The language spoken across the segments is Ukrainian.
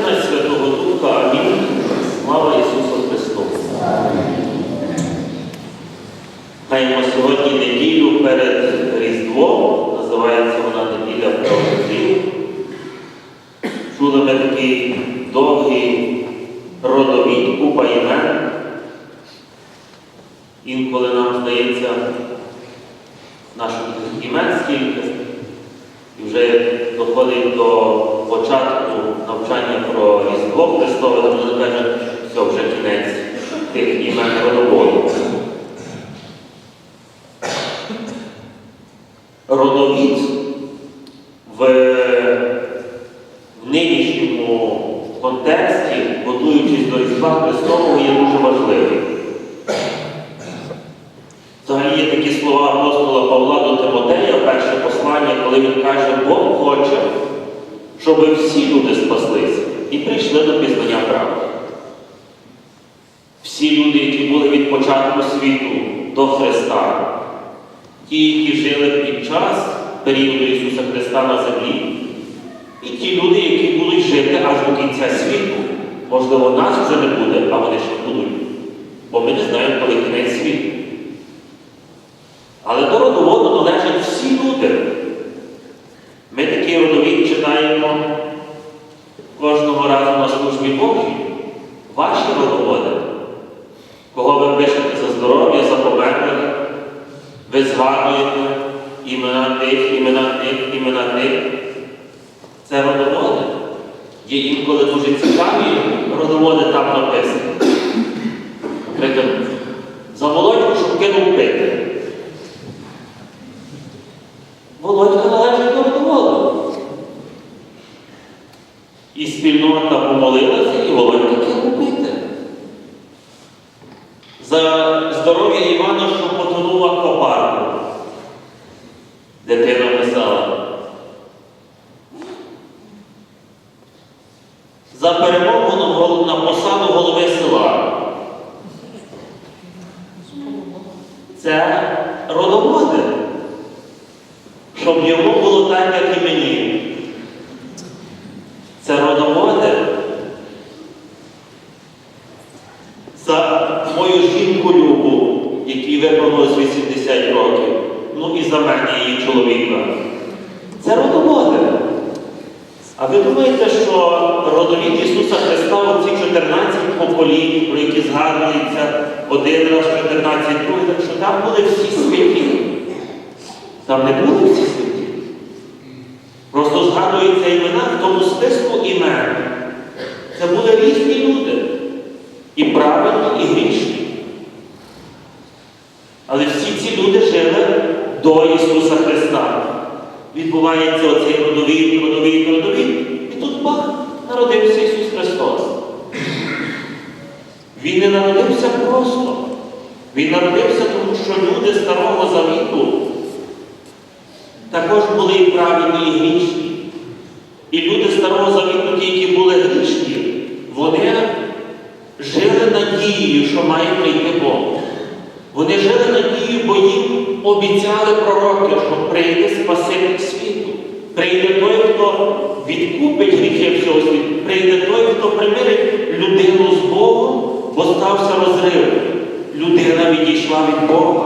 Сина Святого Духа. Амінь. Слава Ісусу Христу. Маємо сьогодні неділю перед Різдвом, називається вона неділя правослів. Чули ми такий довгий родовід, купа імен. Інколи нам здається, наших імен скільки, вже доходить до початку навчання про Різдво Христове, то люди кажуть, все, вже кінець тих імен родоводу. Родовід в нинішньому контексті, готуючись до Різдва Христового, є дуже важливий. Слова апостола Павла до Тимотея, перше послання, коли він каже, Бог хоче, щоб всі люди спаслися і прийшли до пізнання правди. Всі люди, які були від початку світу до Христа, ті, які жили під час періоду Ісуса Христа на землі, і ті люди, які будуть жити аж до кінця світу. Можливо, нас вже не буде, а вони ще будуть. Бо ми не знаємо, коли кінець світу. Але до родоводу належать всі люди. Ми такий родовід читаємо кожного разу на службі Божій. Ваші родоводи, кого ви пишете за здоров'я, за померлих, ви згадуєте імена тих, імена тих, імена тих. Це родоводи. Є інколи дуже цікаві родоводи там написані. Наприклад, за Володьку, щоб кинув пити. Володька належить до родоводу. І спільнота помолилася, і Володька кинув пити. За здоров'я Івана, що потонула копарку. Дитина писала. За перемогу на посаду голови села. Це родоводи. Щоб йому було так, як і мені. Це родоводи. За мою жінку Любу, якій виповнилось 80 років, ну і за мене її чоловіка. Це родоводи. А думаєте, що родовід Ісуса Христа, оці 14 поколінь, про які згадується один раз 14 другий, так що там були всі святі? Там не були всі святі. Просто згадуються імена в тому списку імен. Це були різні люди. І праведні, і грішні. Але всі ці люди жили до Ісуса Христа. Відбувається оцей родовід, родовід, родовід. І народився Ісус Христос. Він не народився просто. Він народився, тому що люди Старого Завіту також були і праведні, і грішні. І люди Старого Завіту, ті, які були грішні, вони жили надією, що має прийти Бог. Вони жили надією, бо їм обіцяли пророки, що прийде Спаситель світу. Прийде той, хто відкупить гріхи всього світу. Прийде той, хто примирить людину з Богом, бо стався розрив. Людина відійшла від Бога.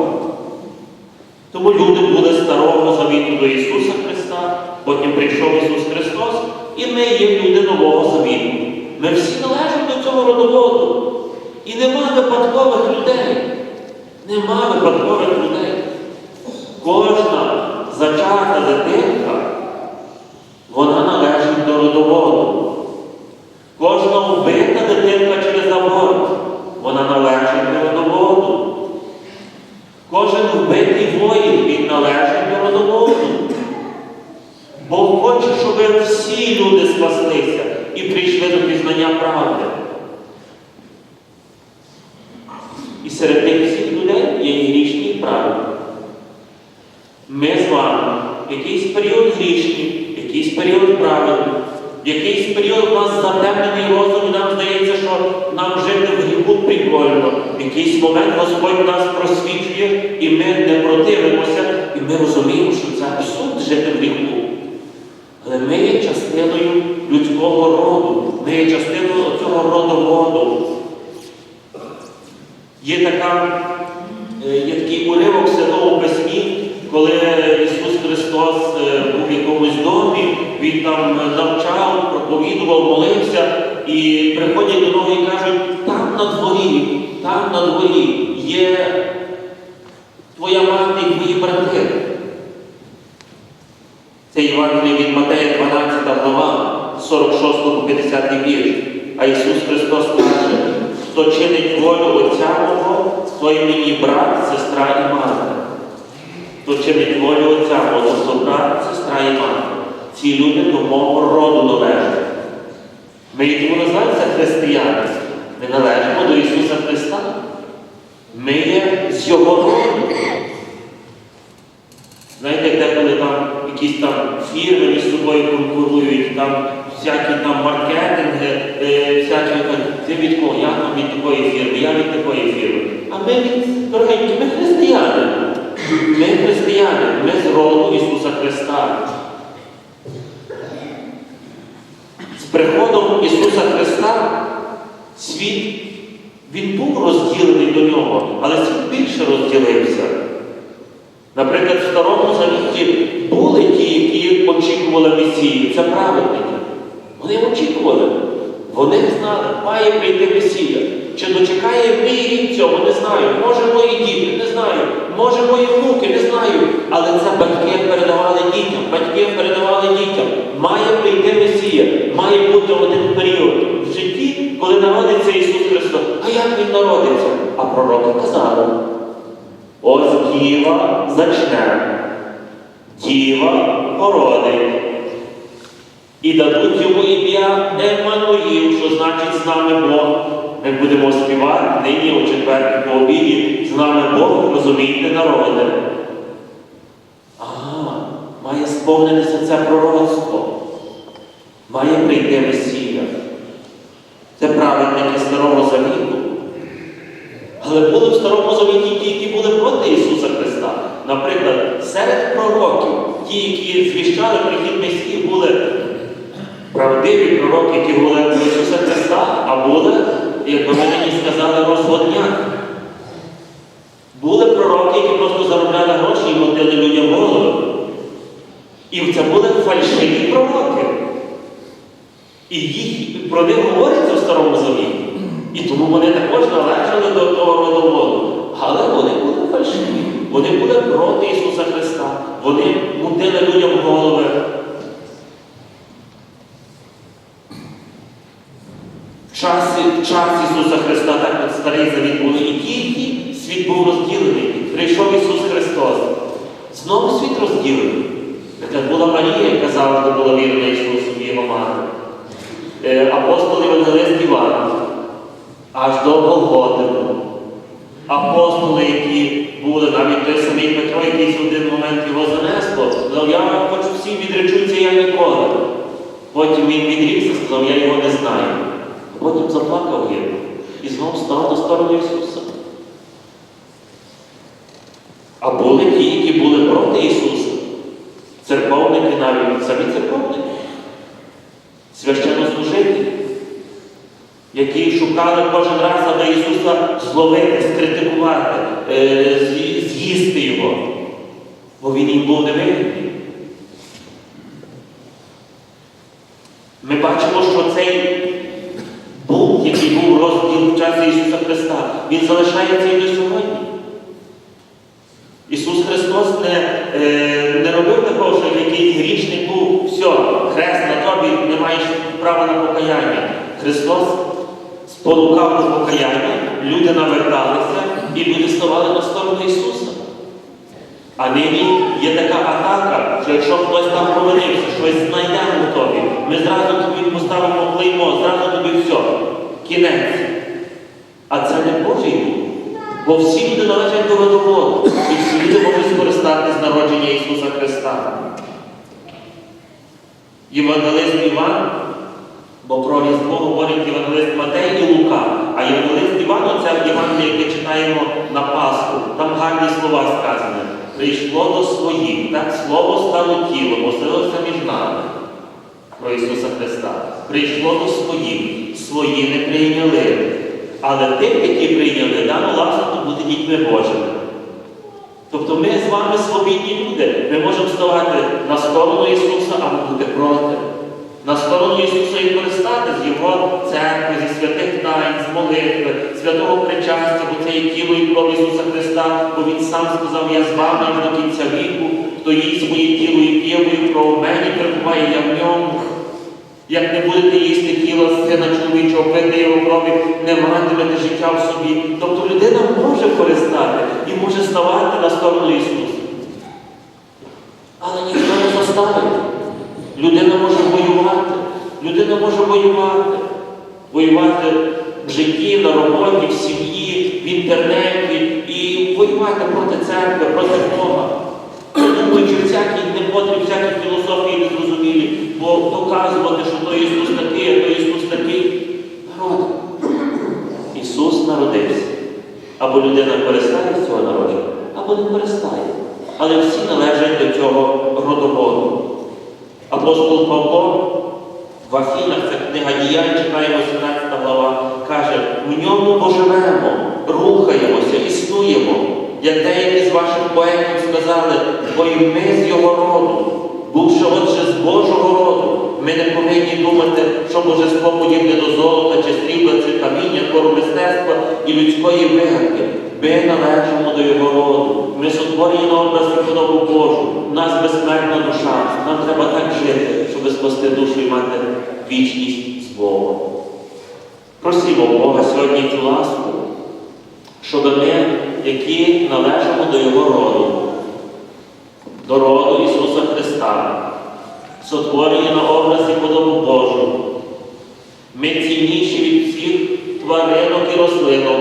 Тому люди були старого завіту до Ісуса Христа, потім прийшов Ісус Христос, і ми є люди Нового Завіту. Ми всі належимо до цього родоводу. І нема випадкових людей. Нема випадкових людей. Кожна зачата дитинка, родоводу. Кожна вбита дитинка через аборт, вона належить до родоводу. Кожен вбитий воїн, він належить до родоводу. Бог хоче, щоб всі люди спаслися і прийшли до пізнання правди. І серед тих всіх людей є і грішні і праведні. Ми з вами якийсь період грішні, якийсь період праведні, в якийсь період у нас затемнений розум, нам здається, що нам жити в гріху прикольно. В якийсь момент Господь нас просвічує, і ми не противимося, і ми розуміємо, що це абсурд жити в гріху. Але ми є частиною людського роду, ми є частиною цього родоводу. Є, така, е, є такий уривок в Святому Письмі, коли Христос е, був в якомусь домі, Він там навчав, проповідував, молився, і приходять до нього і кажуть, там на дворі, там на дворі є твоя мати і твої брати. Це Євангеліє від Матея 12 глава, 46 по 50 вірш. А Ісус Христос каже, хто чинить волю Отця Мого, той мені брат, сестра і мати. Хто чинить волю Отця Мого, брат, сестра і мати. Ці люди до мого роду належать. Ми і тому називаємося християни. Ми належимо до Ісуса Христа. Ми є з Його роду. Знаєте, як деколи там якісь там фірми між собою конкурують, там всякі там маркетинги, е, всякі ти від кого, я там від такої фірми, я від такої фірми. А ми від дорогенькі, ми християни. Ми християни, ми з роду Ісуса Христа. З приходом Ісуса Христа світ він був розділений до нього, але світ більше розділився. Наприклад, в Старому Завіті були ті, які очікували Месію. Це праведники. Вони очікували. Вони знали, має прийти Месія. Чи дочекає мій рік цього, не знаю. Може мої діти, не знаю. Може мої внуки, не знаю. Але це батьки передавали дітям, батьки передавали дітям. Має прийти Месія, має бути один період в житті, коли народиться Ісус Христос. А як Він народиться? А пророки казали. Ось діва зачне, діва породить. І дадуть йому ім'я Еммануїл, що значить з нами Бог. Ми будемо співати нині у четвертій по обіді, з нами Бог, розумієте, народи. Ага, має сповнитися це пророцтво. Має прийти Месія. Це праведники Старого Завіту. Але були в Старому Завіті ті, які були проти Ісуса Христа. Наприклад, серед пророків, ті, які звіщали прихід Месії, були правдиві пророки, які були Ісуса Христа, а були, як би ми нині сказали, розводняки. Були пророки, які просто заробляли гроші і мотили людям голови. І це були фальшиві пророки. І їх про них говориться в Старому Завіті. І тому вони також належали до того родоводу. Але вони були фальшиві. Вони були проти Ісуса Христа. Вони мутили людям голови. В час Ісуса Христа, так як старий завіт були і ті, і ті, світ був розділений. Прийшов Ісус Христос. Знову світ розділений. Як була Марія, яка завжди була вірна Ісусу і мати. Е, Апостол Євангелист Іван аж до Голготи. Апостоли, які були, навіть той самий Петро, який в один момент його занесло, сказав, я хочу всім відречуться, я ніколи. Потім він відрікся, сказав, я його не знаю. Потім заплакав гірко і знову став до сторони Ісуса. А були ті, які були проти Ісуса. Церковники навіть, самі церковники, священнослужителі які шукали кожен раз, аби Ісуса зловити, скритикувати, е, з'їсти Його, бо Він їм був невигідний. Ми бачимо, що цей бунт, який був розділ в часі Ісуса Христа, він залишається і до сьогодні. Ісус Христос не, е, не робив такого, що якийсь грішник був, все, хрест на тобі, не маєш права на покаяння. Христос спонукав до покаяння, люди наверталися і люди ставали на сторону Ісуса. А нині є така атака, що якщо хтось там провинився, щось знайдемо у тобі, ми зразу тобі поставимо клеймо, зразу тобі все, кінець. А це не Божий дух. Бо всі люди належать до родоводу, і всі люди можуть скористатися народження Ісуса Христа. Євангелист Іван, бо про Різдво говорить Євангелист Матей і Лука, а Євангелист Іван це Євангеліє, яке читаємо на Пасху. Там гарні слова сказані. Прийшло до своїх, так слово стало тілом, оселилося між нами. про Ісуса Христа. Прийшло до своїх, свої не прийняли. Але тим, які прийняли, дано ласку бути дітьми Божими. Тобто ми з вами свобідні люди. Ми можемо ставати на сторону Ісуса або бути проти. На сторону Ісуса і користати з Його церкви, зі святих тайн, з молитви, святого причастя, бо це є тіло і кров Ісуса Христа, бо Він сам сказав, я з вами до кінця віку, хто їсть моє тіло і п'є мою кров, мені перебуває я в ньому. Як не будете їсти тіло сина чоловічого, пити його крові, не матимете життя в собі. Тобто людина може користати і може ставати на сторону Ісуса. Але ніхто не заставить. Людина може воювати. Людина може воювати. Воювати в житті, на роботі, в сім'ї, в інтернеті і воювати проти церкви, проти Бога. Думаючи всякі непотріб, всякі філософії бо доказувати, що то Ісус такий, а то Ісус такий. Народ. Ісус народився. Або людина користає з цього народження, або не користає. Але всі належать до цього родоводу. Апостол Павло в Афінах, це книга діянь, читаємо 17 глава, каже, в ньому поживемо, рухаємося, існуємо. Як деякі з ваших поетів сказали, бо і ми з його роду, бувши отже ми не повинні думати, що божество подібне до золота чи срібла, чи каміння, твору мистецтва і людської вигадки. Ми належимо до його роду. Ми сотворені на образ і подобу Божу. У нас безсмертна душа. Нам треба так жити, щоб спасти душу і мати вічність з Богом. Просимо Бога сьогодні цю ласку, щоб ми, які належимо до Його роду, до роду Ісуса Христа, сотворені на образ і подобу Божу, ми цінніші від всіх тваринок і рослинок.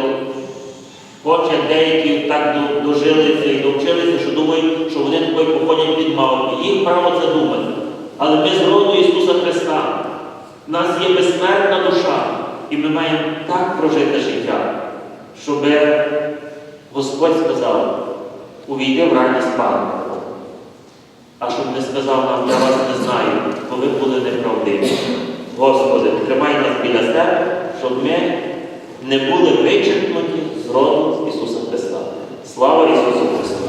Хоч як деякі так дожилися і довчилися, що думають, що вони такої походять від мавпи. Їх право це думати. Але ми з роду Ісуса Христа. У нас є безсмертна душа, і ми маємо так прожити життя, щоб Господь сказав, увійди в ранні спати. А щоб не сказав нам, я вас не знаю, бо ви були неправдиві. Господи, тримай нас біля себе, щоб ми не були вичерпнуті з роду Ісуса Христа. Слава Ісусу Христу!